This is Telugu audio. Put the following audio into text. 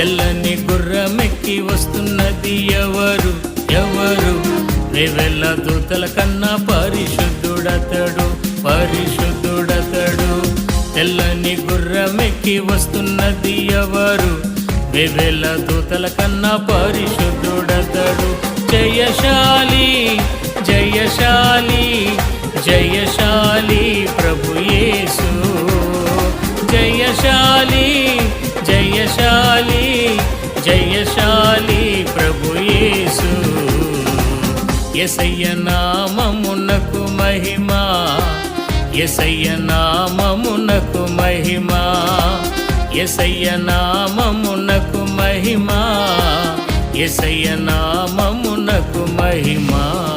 తెల్లని గుర్రమెక్కి వస్తున్నది ఎవరు? ఎవరు? వేవెల్ల దూతల కన్నా పరిశుద్ధుడతడు పరిశుద్ధుడతడు. తెల్లని గుర్రమెక్కి వస్తున్నది ఎవరు? వేవెల్ల దూతల కన్నా పరిశుద్ధుడతడు. జయశాలి జయశాలి జయశాలి ప్రభుయేసు జయశాలి జయశాలి జయశాలి ప్రభుయేసు ఎసయ్య నామమునకు మహిమా. ఎసయ్య నామమునకు మహిమా. ఎసయ్య నామమునకు మహిమా. ఎసయ్య నామమునకు మహిమా.